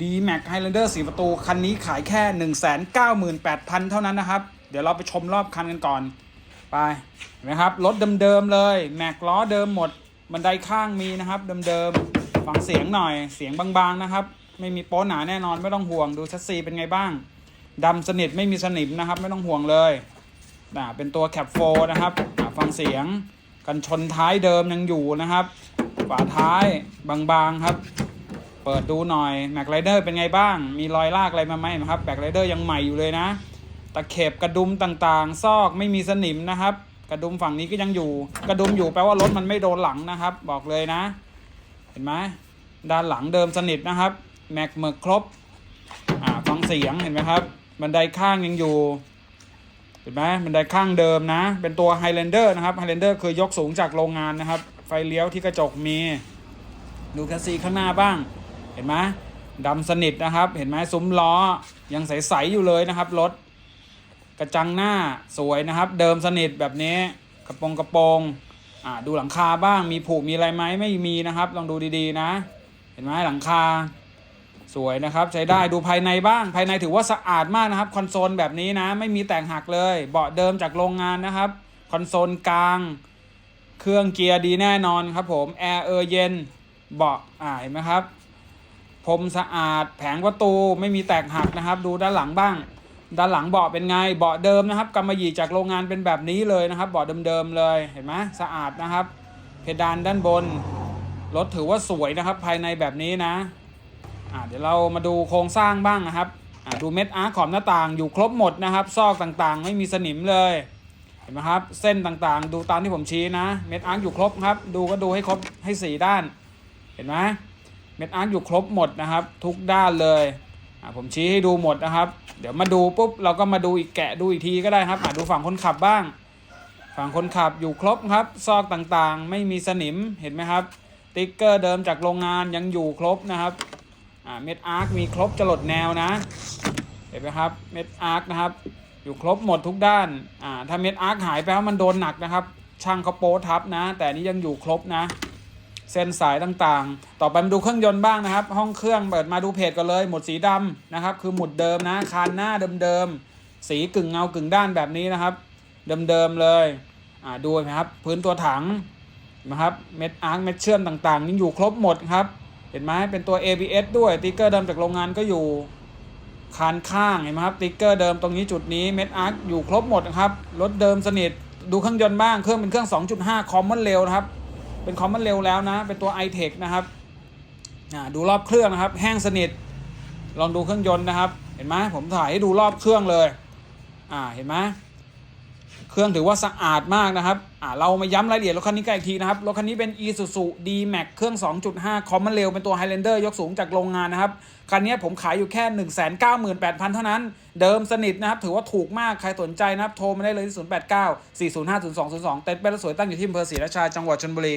D Max Highlander 4ประตู คันนี้ขายแค่ 198,000 เท่านั้นนะครับ เดี๋ยวเราไปชมรอบคันกันก่อน ไปเห็นไหมครับ รถเดิมๆเลยแม็กล้อเดิมหมด บันไดข้างมีนะครับ เดิมๆ ฟังเสียงหน่อยเสียงบางๆนะครับ ไม่มีโป๊หนาแน่นอนไม่ต้องห่วงดูชัสซีเป็นไงบ้างดำสนิทไม่มีสนิมนะครับ ไม่ต้องห่วงเลยอ่าเป็นตัวแคปโฟนะครับฟังเสียงกันชนท้ายเดิมยังอยู่นะครับ ฝาท้ายบางๆครับ เปิดดูหน่อยแม็กไรเดอร์เป็นไงบ้าง มีรอยลากอะไรมาไหมนะครับแม็กไรเดอร์ยังใหม่อยู่เลยนะ ตะเข็บกระดุมต่างๆ ซอกไม่มีสนิมนะครับ กระดุมฝั่งนี้ก็ยังอยู่ กระดุมอยู่แปลว่ารถมันไม่โดนหลังนะครับ บอกเลยนะ เห็นไหมด้านหลังเดิมสนิทนะครับแม็กเมือกครบอ่าฟังเสียงเห็นไหมครับ บันไดข้างยังอยู่เห็นไหมบันไดข้างเดิมนะ เป็นตัว Highlander นะครับ Highlander คือยกสูงจากโรงงานนะครับ ไฟเลี้ยวที่กระจกมี ดูแคสซีข้างหน้าบ้าง เห็นไหมดำสนิทนะครับ เห็นไหมซุ้มล้อยังใสๆอยู่เลยนะครับรถกระจังหน้าสวยนะครับ เดิมสนิทแบบนี้กระโปรงกระโปรงอ่าดูหลังคาบ้างมีผุมีอะไรไหมไม่มีนะครับ ลองดูดีๆนะ เห็นไหมหลังคา สวยนะครับใช้ได้ดูภายในบ้าง ภายในถือว่าสะอาดมากนะครับคอนโซลแบบนี้นะ ไม่มีแตกหักเลย เบาะเดิมจากโรงงานนะครับคอนโซลกลาง เครื่องเกียร์ดีแน่นอนครับผมแอร์เออเย็นเบาะอ่าเห็นไหมครับ พรมสะอาด แผงประตูไม่มีแตกหักนะครับ ดูด้านหลังบ้าง ด้านหลังเบาะเป็นไงเบาะเดิมนะครับกำมะหยี่จากโรงงานเป็นแบบนี้เลยนะครับเบาะเดิมๆเลยเห็นไหมสะอาดนะครับ เพดานด้านบนรถถือว่าสวยนะครับภายในแบบนี้นะเดี๋ยวเรามาดูโครงสร้างบ้างนะครับดูเม็ดอาร์ขอบหน้าต่างอยู่ครบหมดนะครับ ซอกต่างๆ ไม่มีสนิมเลยเห็นไหมครับ เส้นต่างๆ ดูตามที่ผมชี้นะ เม็ดอาร์อยู่ครบครับ ดูก็ดูให้ครบให้สี่ด้าน เห็นไหม เม็ดอาร์คอยู่ครบหมดนะครับ ทุกด้านเลยอ่าผมชี้ให้ดูหมดนะครับ เดี๋ยวมาดูปุ๊บเราก็มาดูอีกแกะดูอีกทีก็ได้ครับอ่าดูฝั่งคนขับบ้าง ฝั่งคนขับอยู่ครบครับ ซอกต่างๆ ไม่มีสนิมเห็นไหมครับ ติ๊กเกอร์เดิมจากโรงงานยังอยู่ครบนะครับอ่าเม็ดอาร์คมีครบจรดแนวนะ เห็นไหมครับ เม็ดอาร์คนะครับ อยู่ครบหมดทุกด้านอ่าถ้าเม็ดอาร์คหายไปแล้วมันโดนหนักนะครับ ช่างเขาโป๊ทับนะ แต่นี้ยังอยู่ครบนะ เส้นสายต่างๆ ต่อไปมาดูเครื่องยนต์บ้างนะครับ ห้องเครื่องเปิดมาดูเพจกันเลย หมดสีดำนะครับ คือหมุดเดิมนะ คานหน้าเดิมๆ สีกึ่งเงากึ่งด้านแบบนี้นะครับ เดิมๆเลยอ่าดูไหมครับ พื้นตัวถังนะครับ เม็ดอาร์คเม็ดเชื่อมต่างๆนี่อยู่ครบหมดครับ เห็นไหมเป็นตัว ABS ด้วยติ๊กเกอร์เดิมจากโรงงานก็อยู่คานข้างเห็นไหมครับติ๊กเกอร์เดิมตรงนี้จุดนี้เม็ดอาร์คอยู่ครบหมดนะครับ รถเดิมสนิท ดูเครื่องยนต์บ้าง เครื่องเป็นเครื่อง 2.5 Common Rail นะครับ เป็นคอมมันเร็วแล้วนะ เป็นตัว iTech นะครับดูรอบเครื่องนะครับ แห้งสนิท ลองดูเครื่องยนต์นะครับ เห็นไหมผมถ่ายให้ดูรอบเครื่องเลย อ่า เห็นไหม เครื่องถือว่าสะอาดมากนะครับอ่าเรามาย้ำรายละเอียดรถคันนี้กันอีกทีนะครับ รถคันนี้เป็น Isuzu D-Max เครื่อง 2.5 Common Rail เป็นตัว Highlander ยกสูงจากโรงงานนะครับ คันนี้ผมขายอยู่แค่ 198,000 เท่านั้น เดิมสนิทนะครับ ถือว่าถูกมาก ใครสนใจนะครับ โทรมาได้เลยที่ 089 405 0202 เต็นท์เป็นรถสวยตั้งอยู่ที่อำเภอศรีราชา จังหวัดชลบุรี